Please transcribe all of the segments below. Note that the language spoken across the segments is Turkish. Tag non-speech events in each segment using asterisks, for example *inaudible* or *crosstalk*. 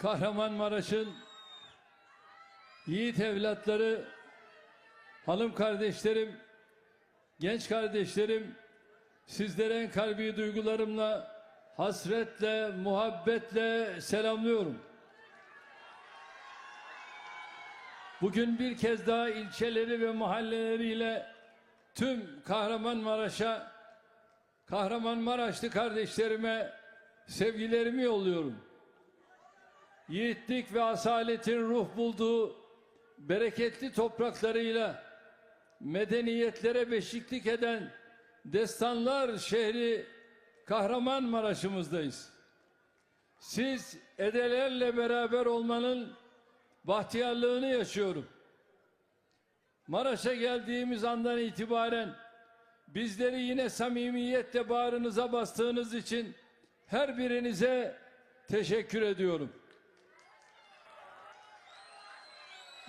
Kahramanmaraş'ın yiğit evlatları, hanım kardeşlerim, genç kardeşlerim, sizlere en kalbi duygularımla, hasretle, muhabbetle selamlıyorum. Bugün bir kez daha ilçeleri ve mahalleleriyle tüm Kahramanmaraş'a, Kahramanmaraşlı kardeşlerime sevgilerimi yolluyorum. Yiğitlik ve asaletin ruh bulduğu bereketli topraklarıyla medeniyetlere beşiklik eden destanlar şehri Kahramanmaraş'ımızdayız. Siz edelerle beraber olmanın bahtiyarlığını yaşıyorum. Maraş'a geldiğimiz andan itibaren bizleri yine samimiyetle bağrınıza bastığınız için her birinize teşekkür ediyorum.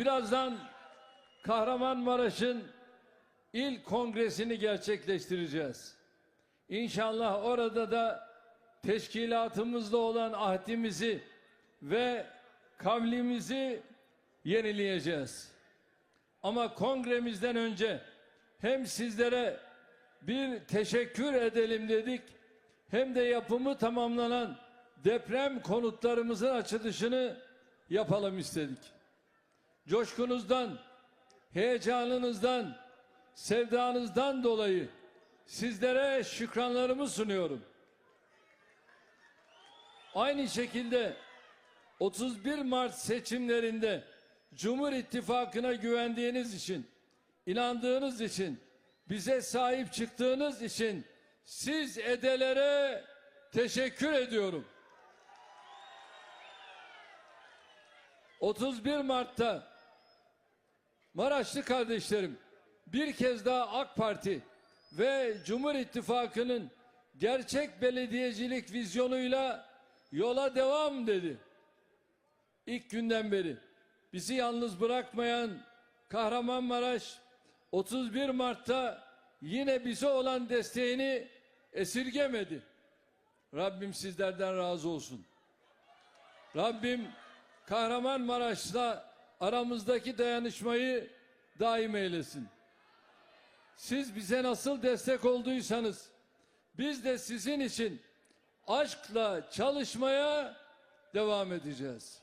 Birazdan Kahramanmaraş'ın ilk kongresini gerçekleştireceğiz. İnşallah orada da teşkilatımızla olan ahdimizi ve kavlimizi yenileyeceğiz. Ama kongremizden önce hem sizlere bir teşekkür edelim dedik hem de yapımı tamamlanan deprem konutlarımızın açılışını yapalım istedik. Coşkunuzdan, heyecanınızdan, sevdanızdan dolayı sizlere şükranlarımı sunuyorum. Aynı şekilde 31 Mart seçimlerinde Cumhur İttifakı'na güvendiğiniz için, inandığınız için, bize sahip çıktığınız için siz edelere teşekkür ediyorum. 31 Mart'ta Maraşlı kardeşlerim bir kez daha AK Parti ve Cumhur İttifakı'nın gerçek belediyecilik vizyonuyla yola devam dedi. İlk günden beri bizi yalnız bırakmayan Kahramanmaraş 31 Mart'ta yine bize olan desteğini esirgemedi. Rabbim sizlerden razı olsun. Rabbim Kahramanmaraş'la aramızdaki dayanışmayı daim eylesin. Siz bize nasıl destek olduysanız biz de sizin için aşkla çalışmaya devam edeceğiz.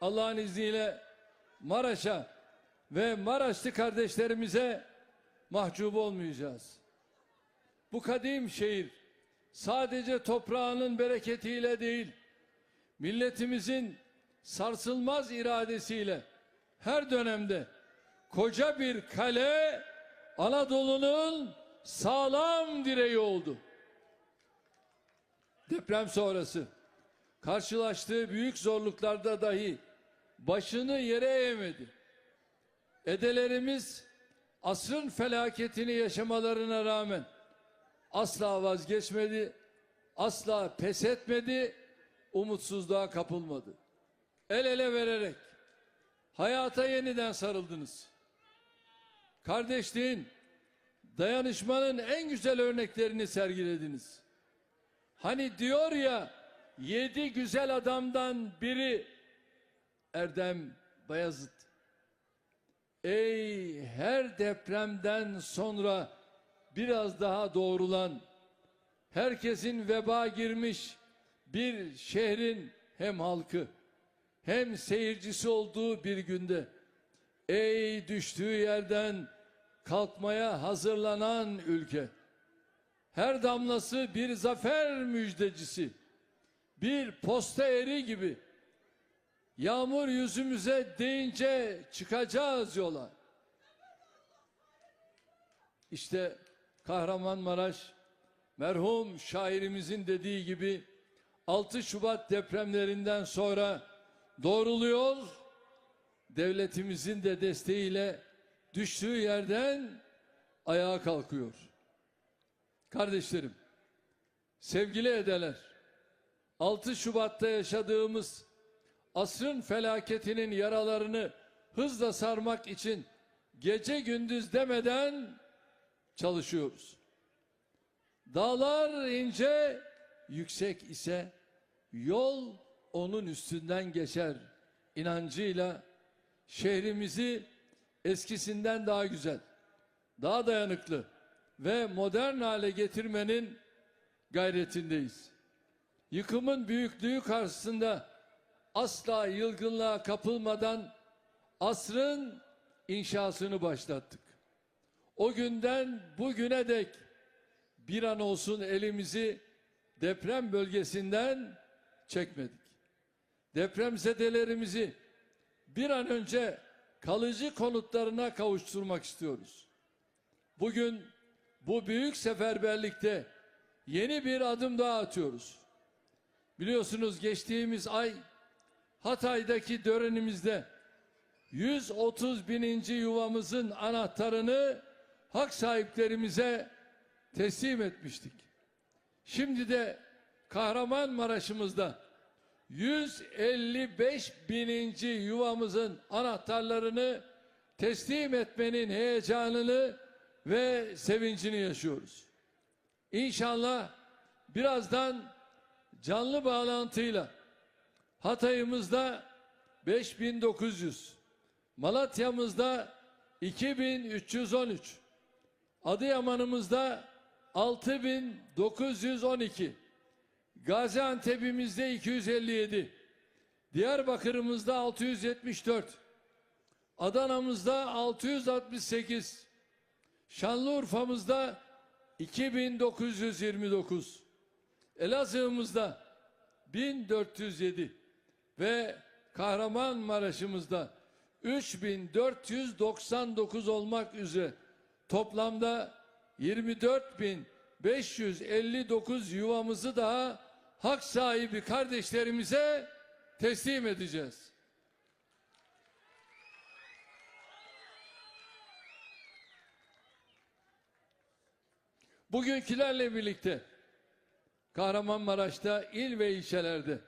Allah'ın izniyle Maraş'a ve Maraşlı kardeşlerimize mahcup olmayacağız. Bu kadim şehir sadece toprağının bereketiyle değil, milletimizin sarsılmaz iradesiyle her dönemde koca bir kale Anadolu'nun sağlam direği oldu. Deprem sonrası karşılaştığı büyük zorluklarda dahi başını yere eğmedi. Edelerimiz asrın felaketini yaşamalarına rağmen asla vazgeçmedi, asla pes etmedi, umutsuzluğa kapılmadı. El ele vererek hayata yeniden sarıldınız. Kardeşliğin, dayanışmanın en güzel örneklerini sergilediniz. Hani diyor ya yedi güzel adamdan biri Erdem Bayazıt. Ey her depremden sonra biraz daha doğrulan, herkesin veba girmiş bir şehrin hem halkı hem seyircisi olduğu bir günde ey düştüğü yerden kalkmaya hazırlanan ülke her damlası bir zafer müjdecisi bir posta eri gibi yağmur yüzümüze deyince çıkacağız yola. İşte Kahramanmaraş merhum şairimizin dediği gibi 6 Şubat depremlerinden sonra doğruluyor. Devletimizin de desteğiyle düştüğü yerden ayağa kalkıyor. Kardeşlerim, sevgili edeler, 6 Şubat'ta yaşadığımız asrın felaketinin yaralarını hızla sarmak için gece gündüz demeden çalışıyoruz. Dağlar ince, yüksek ise yol onun üstünden geçer inancıyla şehrimizi eskisinden daha güzel, daha dayanıklı ve modern hale getirmenin gayretindeyiz. Yıkımın büyüklüğü karşısında asla yılgınlığa kapılmadan asrın inşasını başlattık. O günden bugüne dek bir an olsun elimizi deprem bölgesinden çekmedik. Depremzedelerimizi bir an önce kalıcı konutlarına kavuşturmak istiyoruz. Bugün bu büyük seferberlikte yeni bir adım daha atıyoruz. Biliyorsunuz geçtiğimiz ay Hatay'daki törenimizde 130 bininci yuvamızın anahtarını hak sahiplerimize teslim etmiştik. Şimdi de Kahramanmaraş'ımızda 155 bininci yuvamızın anahtarlarını teslim etmenin heyecanını ve sevincini yaşıyoruz. İnşallah birazdan canlı bağlantıyla Hatay'ımızda 5900, Malatya'mızda 2313, Adıyaman'ımızda 6912, Gaziantep'imizde 257, Diyarbakır'ımızda 674, Adana'mızda 668, Şanlıurfa'mızda 2929, Elazığ'ımızda 1407 ve Kahramanmaraş'ımızda 3499 olmak üzere toplamda 24559 yuvamızı daha hak sahibi kardeşlerimize teslim edeceğiz. Bugünkülerle birlikte Kahramanmaraş'ta il ve ilçelerde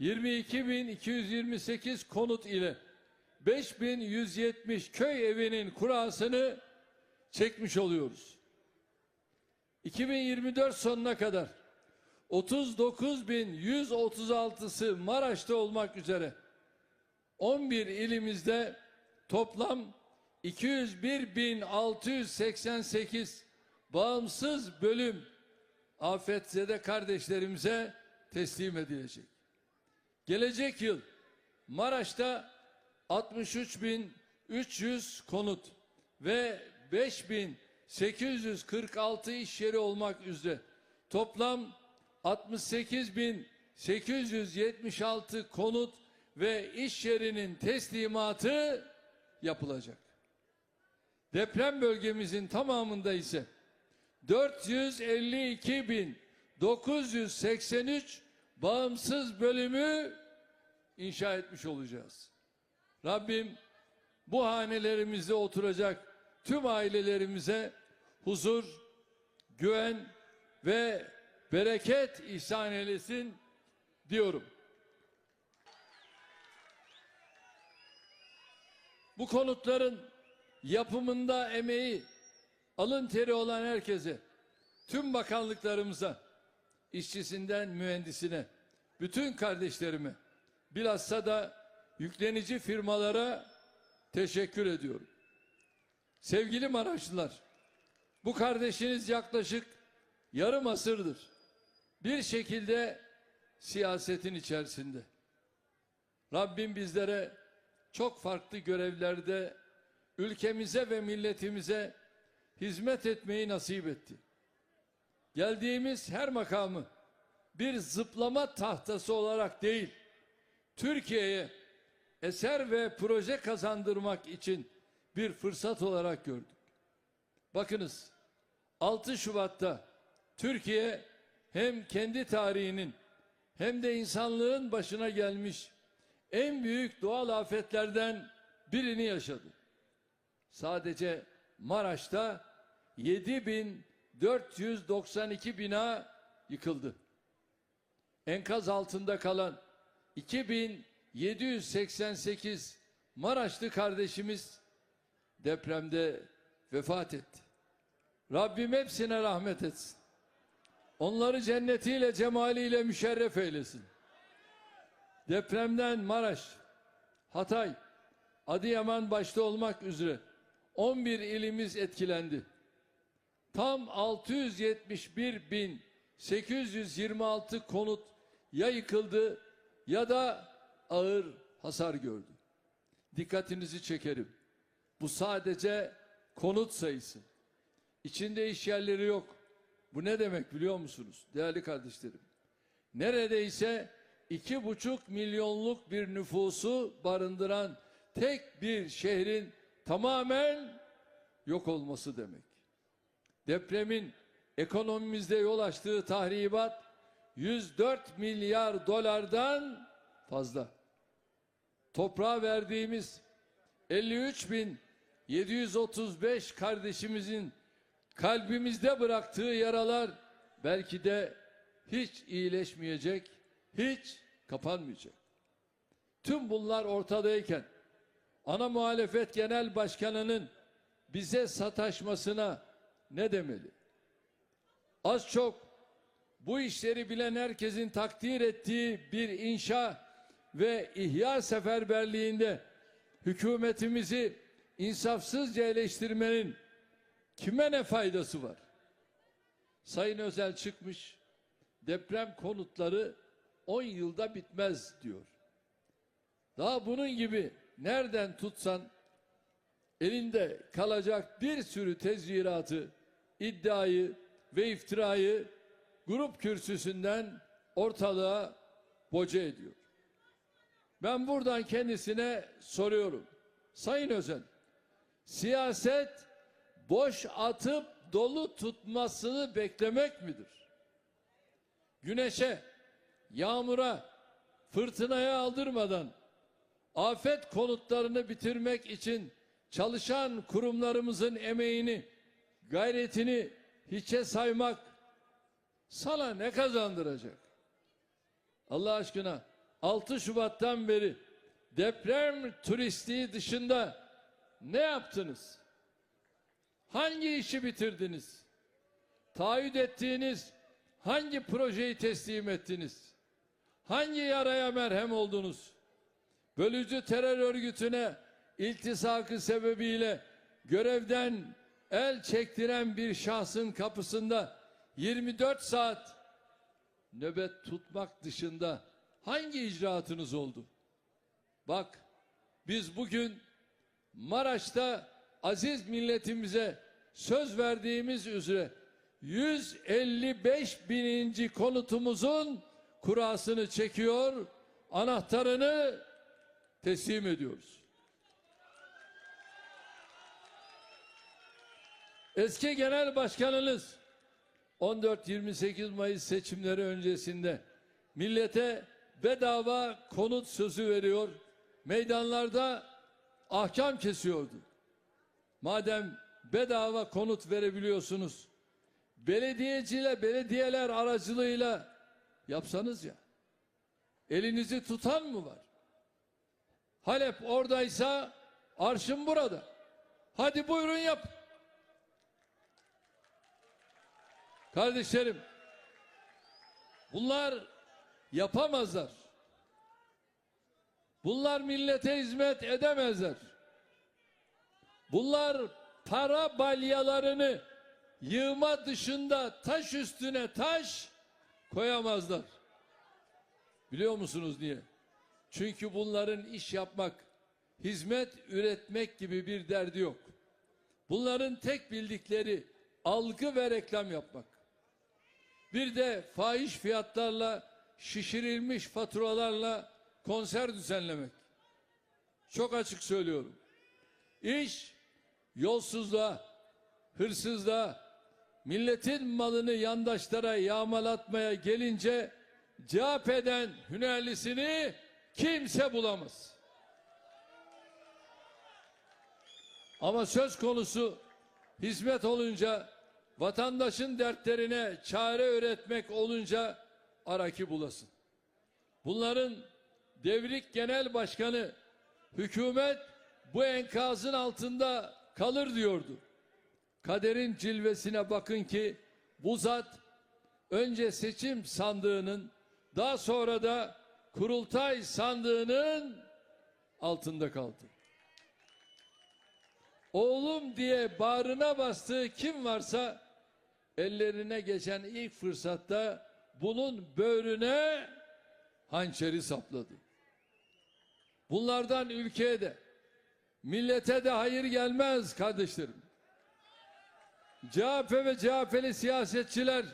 22.228 konut ile 5170 köy evinin kurasını çekmiş oluyoruz. 2024 sonuna kadar 39.136'sı Maraş'ta olmak üzere 11 ilimizde toplam 201.688 bağımsız bölüm afetzede kardeşlerimize teslim edilecek. Gelecek yıl Maraş'ta 63.300 konut ve 5.846 iş yeri olmak üzere toplam 68.876 konut ve iş yerinin teslimatı yapılacak. Deprem bölgemizin tamamında ise 452.983 bağımsız bölümü inşa etmiş olacağız. Rabbim bu hanelerimizde oturacak tüm ailelerimize huzur, güven ve bereket ihsan eylesin diyorum. Bu konutların yapımında emeği, alın teri olan herkese, tüm bakanlıklarımıza, işçisinden mühendisine, bütün kardeşlerime, bilhassa da yüklenici firmalara teşekkür ediyorum. Sevgili Maraşlılar, bu kardeşiniz yaklaşık yarım asırdır bir şekilde siyasetin içerisinde. Rabbim bizlere çok farklı görevlerde ülkemize ve milletimize hizmet etmeyi nasip etti. Geldiğimiz her makamı bir zıplama tahtası olarak değil, Türkiye'ye eser ve proje kazandırmak için bir fırsat olarak gördük. Bakınız 6 Şubat'ta Türkiye hem kendi tarihinin hem de insanlığın başına gelmiş en büyük doğal afetlerden birini yaşadı. Sadece Maraş'ta 7492 bina yıkıldı. Enkaz altında kalan 2788 Maraşlı kardeşimiz depremde vefat etti. Rabbim hepsine rahmet etsin. Onları cennetiyle, cemaliyle müşerref eylesin. Depremden Maraş, Hatay, Adıyaman başta olmak üzere 11 ilimiz etkilendi. Tam 671.826 konut ya yıkıldı ya da ağır hasar gördü. Dikkatinizi çekerim. Bu sadece konut sayısı. İçinde iş yerleri yok. Bu ne demek biliyor musunuz değerli kardeşlerim? Neredeyse iki buçuk milyonluk bir nüfusu barındıran tek bir şehrin tamamen yok olması demek. Depremin ekonomimizde yol açtığı tahribat 104 milyar dolardan fazla. Toprağa verdiğimiz 53 bin 735 kardeşimizin kalbimizde bıraktığı yaralar belki de hiç iyileşmeyecek, hiç kapanmayacak. Tüm bunlar ortadayken ana muhalefet genel başkanının bize sataşmasına ne demeli? Az çok bu işleri bilen herkesin takdir ettiği bir inşa ve ihya seferberliğinde hükümetimizi insafsızca eleştirmenin kime ne faydası var? Sayın Özel çıkmış, deprem konutları 10 yılda bitmez diyor. Daha bunun gibi nereden tutsan elinde kalacak bir sürü tezviratı, iddiayı ve iftirayı grup kürsüsünden ortalığa boca ediyor. Ben buradan kendisine soruyorum. Sayın Özen, siyaset boş atıp dolu tutmasını beklemek midir? Güneşe, yağmura, fırtınaya aldırmadan afet konutlarını bitirmek için çalışan kurumlarımızın emeğini, gayretini hiçe saymak sana ne kazandıracak? Allah aşkına 6 Şubat'tan beri deprem turistiği dışında ne yaptınız? Hangi işi bitirdiniz? Taahhüt ettiğiniz hangi projeyi teslim ettiniz? Hangi yaraya merhem oldunuz? Bölücü terör örgütüne iltisakı sebebiyle görevden el çektiren bir şahsın kapısında 24 saat nöbet tutmak dışında hangi icraatınız oldu? Bak biz bugün Maraş'ta aziz milletimize söz verdiğimiz üzere 155 bininci konutumuzun kurasını çekiyor, anahtarını teslim ediyoruz. Eski Genel Başkanınız 14-28 Mayıs seçimleri öncesinde millete bedava konut sözü veriyor, meydanlarda ahkam kesiyordu. Madem bedava konut verebiliyorsunuz, belediyeciyle belediyeler aracılığıyla yapsanız ya. Elinizi tutan mı var? Halep oradaysa arşın burada. Hadi buyurun yap. Kardeşlerim, bunlar yapamazlar. Bunlar millete hizmet edemezler. Bunlar para balyalarını yığma dışında taş üstüne taş koyamazlar. Biliyor musunuz niye? Çünkü bunların iş yapmak, hizmet üretmek gibi bir derdi yok. Bunların tek bildikleri algı ve reklam yapmak. Bir de fahiş fiyatlarla şişirilmiş faturalarla konser düzenlemek. Çok açık söylüyorum. İş yolsuzluğa, hırsızlığa, milletin malını yandaşlara yağmalatmaya gelince CHP'den hünerlisini kimse bulamaz. Ama söz konusu hizmet olunca vatandaşın dertlerine çare üretmek olunca araki bulasın. Bunların devrik genel başkanı hükümet bu enkazın altında kalır diyordu. Kaderin cilvesine bakın ki bu zat önce seçim sandığının daha sonra da kurultay sandığının altında kaldı. Oğlum diye bağrına bastığı kim varsa ellerine geçen ilk fırsatta bunun böğrüne hançeri sapladı. Bunlardan ülkeye de millete de hayır gelmez kardeşlerim. CHP ve CHP'li siyasetçiler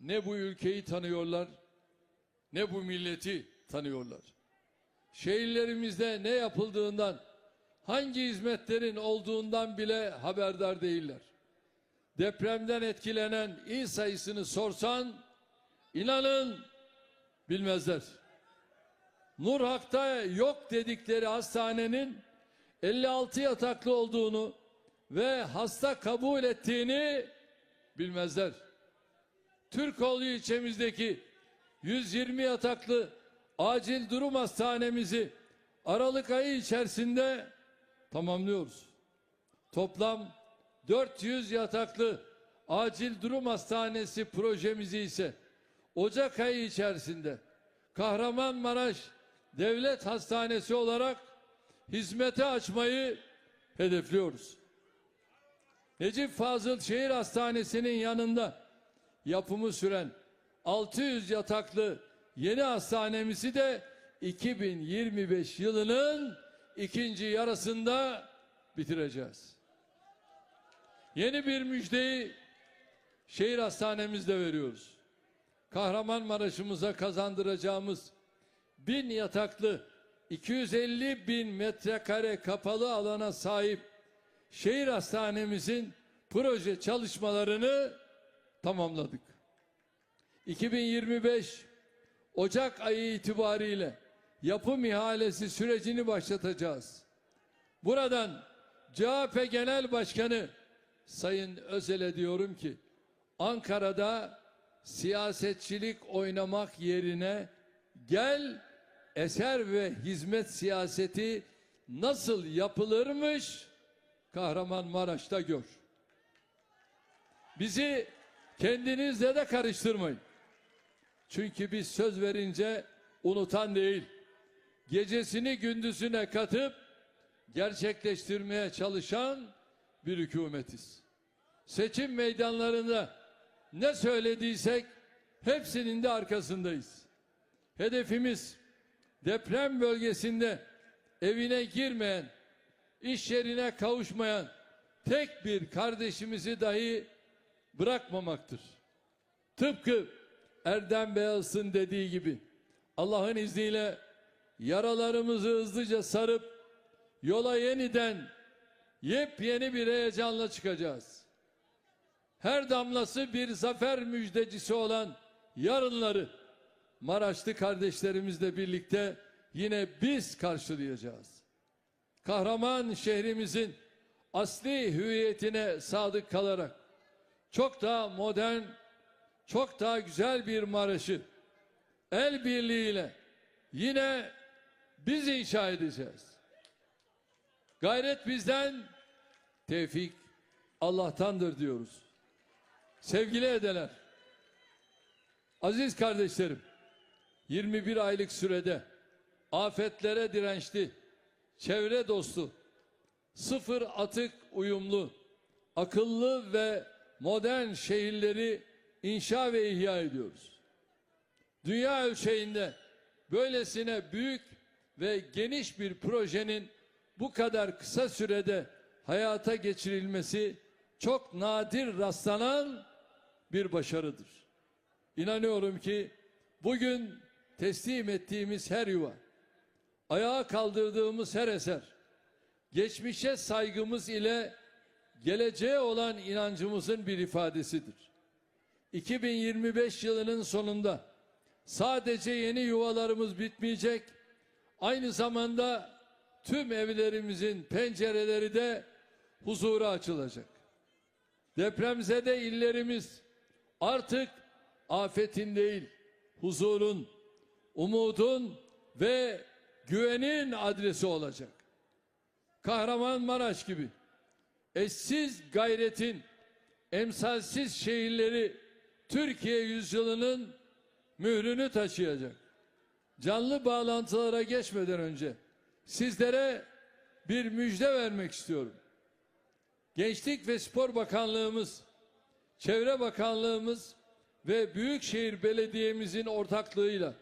ne bu ülkeyi tanıyorlar ne bu milleti tanıyorlar. Şehirlerimizde ne yapıldığından hangi hizmetlerin olduğundan bile haberdar değiller. Depremden etkilenen il sayısını sorsan inanın bilmezler. Nurhak'ta yok dedikleri hastanenin 56 yataklı olduğunu ve hasta kabul ettiğini bilmezler. Türkoğlu ilçemizdeki 120 yataklı acil durum hastanemizi Aralık ayı içerisinde tamamlıyoruz. Toplam 400 yataklı acil durum hastanesi projemizi ise Ocak ayı içerisinde Kahramanmaraş Devlet Hastanesi olarak hizmete açmayı hedefliyoruz. Necip Fazıl Şehir Hastanesi'nin yanında yapımı süren 600 yataklı yeni hastanemizi de 2025 yılının ikinci yarısında bitireceğiz. Yeni bir müjdeyi şehir hastanemizde veriyoruz. Kahramanmaraş'ımıza kazandıracağımız bin yataklı 250 bin metrekare kapalı alana sahip şehir hastanemizin proje çalışmalarını tamamladık. 2025 Ocak ayı itibariyle yapım ihalesi sürecini başlatacağız. Buradan CHP Genel Başkanı Sayın Özel'e diyorum ki Ankara'da siyasetçilik oynamak yerine gel eser ve hizmet siyaseti nasıl yapılırmış Kahramanmaraş'ta gör. Bizi kendinizle de karıştırmayın. Çünkü biz söz verince unutan değil, gecesini gündüzüne katıp gerçekleştirmeye çalışan bir hükümetiz. Seçim meydanlarında ne söylediysek hepsinin de arkasındayız. Hedefimiz deprem bölgesinde evine girmeyen, iş yerine kavuşmayan tek bir kardeşimizi dahi bırakmamaktır. Tıpkı Erdem Beyaz'ın dediği gibi Allah'ın izniyle yaralarımızı hızlıca sarıp yola yeniden yepyeni bir heyecanla çıkacağız. Her damlası bir zafer müjdecisi olan yarınları Maraşlı kardeşlerimizle birlikte yine biz karşılayacağız. Kahraman şehrimizin asli hüviyetine sadık kalarak çok daha modern, çok daha güzel bir Maraş'ı el birliğiyle yine biz inşa edeceğiz. Gayret bizden, tevfik Allah'tandır diyoruz. Sevgili edeler, aziz kardeşlerim, 21 aylık sürede afetlere dirençli, çevre dostu, sıfır atık uyumlu, akıllı ve modern şehirleri inşa ve ihya ediyoruz. Dünya ölçeğinde böylesine büyük ve geniş bir projenin bu kadar kısa sürede hayata geçirilmesi çok nadir rastlanan bir başarıdır. İnanıyorum ki bugün teslim ettiğimiz her yuva, ayağa kaldırdığımız her eser, geçmişe saygımız ile geleceğe olan inancımızın bir ifadesidir. 2025 yılının sonunda sadece yeni yuvalarımız bitmeyecek, aynı zamanda tüm evlerimizin pencereleri de huzura açılacak. Depremzede illerimiz artık afetin değil, huzurun, umudun ve güvenin adresi olacak. Kahramanmaraş gibi eşsiz gayretin emsalsiz şehirleri Türkiye yüzyılının mührünü taşıyacak. canlı bağlantılara geçmeden önce sizlere bir müjde vermek istiyorum. Gençlik ve Spor Bakanlığımız, Çevre Bakanlığımız ve Büyükşehir Belediye'mizin ortaklığıyla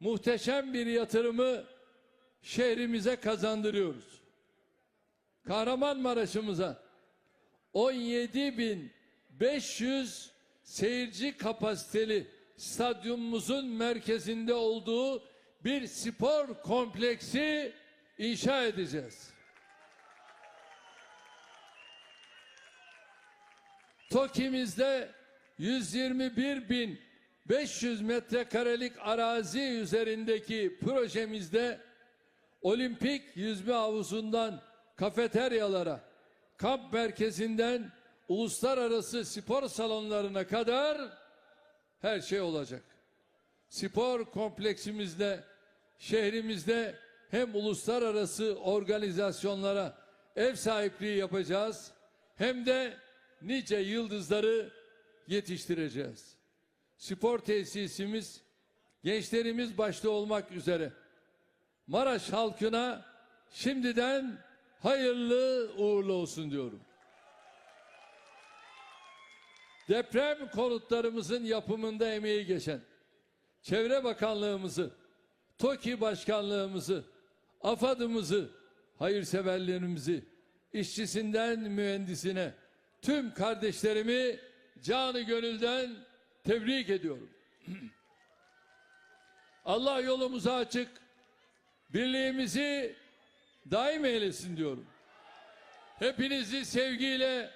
muhteşem bir yatırımı şehrimize kazandırıyoruz. Kahramanmaraş'ımıza 17.500 seyirci kapasiteli stadyumumuzun merkezinde olduğu bir spor kompleksi inşa edeceğiz. TOKİ'mizde 121.500 metrekarelik arazi üzerindeki projemizde olimpik yüzme havuzundan kafeteryalara, kamp merkezinden uluslararası spor salonlarına kadar her şey olacak. Spor kompleksimizde, şehrimizde hem uluslararası organizasyonlara ev sahipliği yapacağız hem de nice yıldızları yetiştireceğiz. Spor tesisimiz gençlerimiz başta olmak üzere Maraş halkına şimdiden hayırlı uğurlu olsun diyorum. Deprem konutlarımızın yapımında emeği geçen Çevre Bakanlığımızı, TOKİ Başkanlığımızı, AFAD'ımızı, hayırseverlerimizi, işçisinden mühendisine, tüm kardeşlerimi canı gönülden tebrik ediyorum. *clears throat* Allah yolumuzu açık, birliğimizi daim eylesin diyorum. Hepinizi sevgiyle,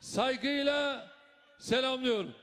saygıyla selamlıyorum.